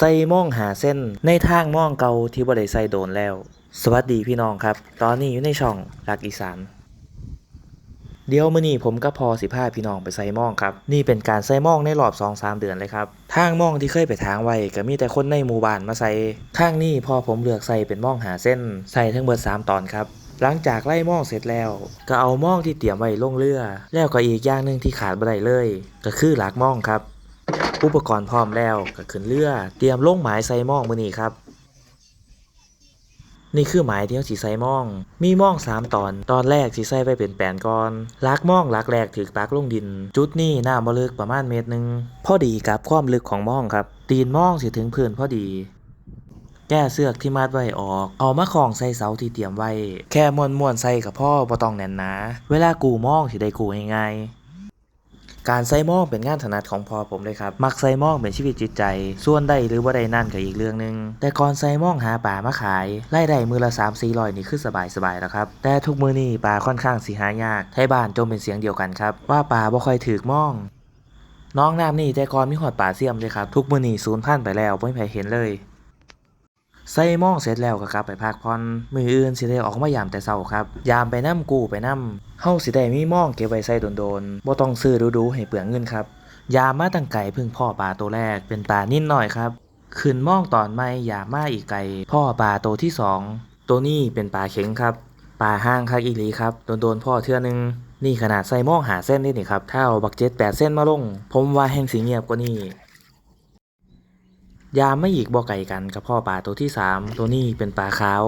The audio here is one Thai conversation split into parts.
ใส่มองหาเส้นในทางมองเก่าที่บ่ได้ใส่โดนแล้ว สวัสดีพี่น้องครับ ตอนนี้อยู่ในช่องรักอีสานเดี๋ยวมื้อนี้ผมก็พอสิพาพี่น้องไปใส่มองครับ นี่เป็นการใส่มองในรอบ 2-3 เดือนเลยครับทางมองที่เคยไปทางไว้ก็มีแต่คนในหมู่บ้านมาใส่ทางนี้พอผมเลือกใส่เป็นมองหาเส้นใส่ทั้งเบิด3ตอนครับหลังจากไล่มองเสร็จแล้ว ก็เอามองที่เตรียมไว้ลงเรือ แล้วก็อีกอย่างหนึ่งที่ขาดบ่ได้เลย ก็คือหลักมองครับ อุปกรณ์พร้อมแล้วก็ขึ้นเรือเตรียมลงหมายใส่ม่องมือนี้ครับ นี่คือหมายที่เขาสิใส่ม่อง มีม่องสามตอน ตอนแรกสิใส่ไปเป็นแปลนก่อนลักม่องลักแรกถือตักลงดิน จุดนี้น้ำบ่ลึกประมาณเมตรหนึ่งพอดีกับความลึกของม่องครับ ตีนม่องสิถึงพื้นพอดีแก้เสือกที่มัดไว้ออก เอามาคล้องใส่เสาที่เตรียมไว้ แค่ม้วนๆใส่กับพ่อบ่ต้องแน่นหนา เวลากูม่องสิได้กูง่ายๆ การใส่มองเป็นงานถนัดของพ่อผมเลยครับ มักใส่มองเป็นชีวิตจิตใจ ส่วนได้หรือว่าได้นั่นก็อีกเรื่องหนึง แต่ก่อนใส่มองหาป่ามาขายรายได้มือละ3 4 0 0นี่คือสบายสบายแล้วครับ แต่ทุกมือนี่ป่าค่อนข้างสิหายากไทยบ้านจมเป็นเสียงเดียวกันครับ ว่าป่าบ่ค่อยถือมองน้องน้ำนี่แต่ก่อนมีหอดป่าเสียมเลยครับ ทุกมือนี่สูญพันไปแล้วไม่มีใครเห็นเลย ใส่หม้องเสร็จแล้วก็กลับไปพักผ่อนมืออื่นสิได้ออกมายามแต่เช้าครับ ยามไปน้ำกูไปน้ำเฮาสิได้มีหม้องเก็บไว้ใส่โดนๆบ่ต้องซื้อดูๆให้เปลืองเงินครับ ยามมาตั้งไก่พึ่งพ่อปลาตัวแรกเป็นปลานิ่นหน่อยครับขึ้นหม่องตอนไม่ยามมาอีกไก่พ่อปลาตัวที่สองตัวนี้เป็นปลาเข็งครับปลาห้างคักอีหลีครับโดนๆพ่อเทื่อนึงนี่ขนาดใส่หม้องหาเส้นนี่นี่ครับถ้าเอาบักเจ็ดแปดเส้นมาลง ผมว่าแห้งสีเงียบกว่านี้ ยามไม่อีกบ่ไก่กันกับพ่อปลาตัวที่สามตัวนี้เป็นปลาขาว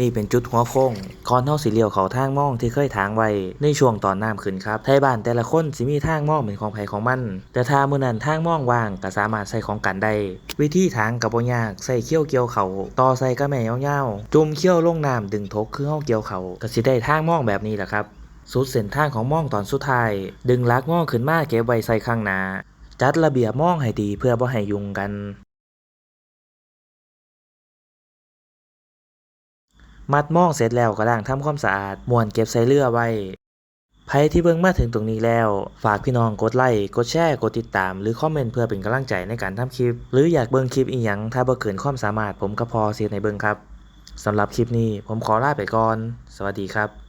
นี่เป็นจุดหัวโค้งคอนเท่าสีเหลียวเขาทางม่องที่เคยทางไว้ในช่วงตอนน้ำขึ้นครับไทยบ้านแต่ละคนสิมีทางม่องเป็นของไผของมัน แต่ถ้ามื้อนั้นทางม่องว่างก็สามารถใส่ของกันได้วิธีทางกับบ่ยากใส่เขี้ยวเกี่ยวเขาต่อใส่กระแม่ยาวๆจุ่มเขี้ยวลงน้ำดึงทกคือเฮาเกี่ยวเขาก็สิได้ทางม่องแบบนี้แหละครับสุดเส้นทางของม่องตอนสุดท้าย ดึงลักม่องขึ้นมาเก็บไว้ใส่ข้างหน้า จัดระเบียบมองให้ดีเพื่อบ่ให้ยุ่งกัน มัดมองเสร็จแล้วก็ล้างทำความสะอาดม้วนเก็บใส่เรือไว้ใครที่เบิ่งมาถึงตรงนี้แล้ว ฝากพี่น้องกดไลค์กดแชร์กดติดตาม หรือคอมเมนต์เพื่อเป็นกำลังใจในการทำคลิป หรืออยากเบิ่งคลิปอีหยังถ้าบ่เกินความสามารถผมก็พอเสียในเบิ่งครับสำหรับคลิปนี้ผมขอลาไปก่อน สวัสดีครับ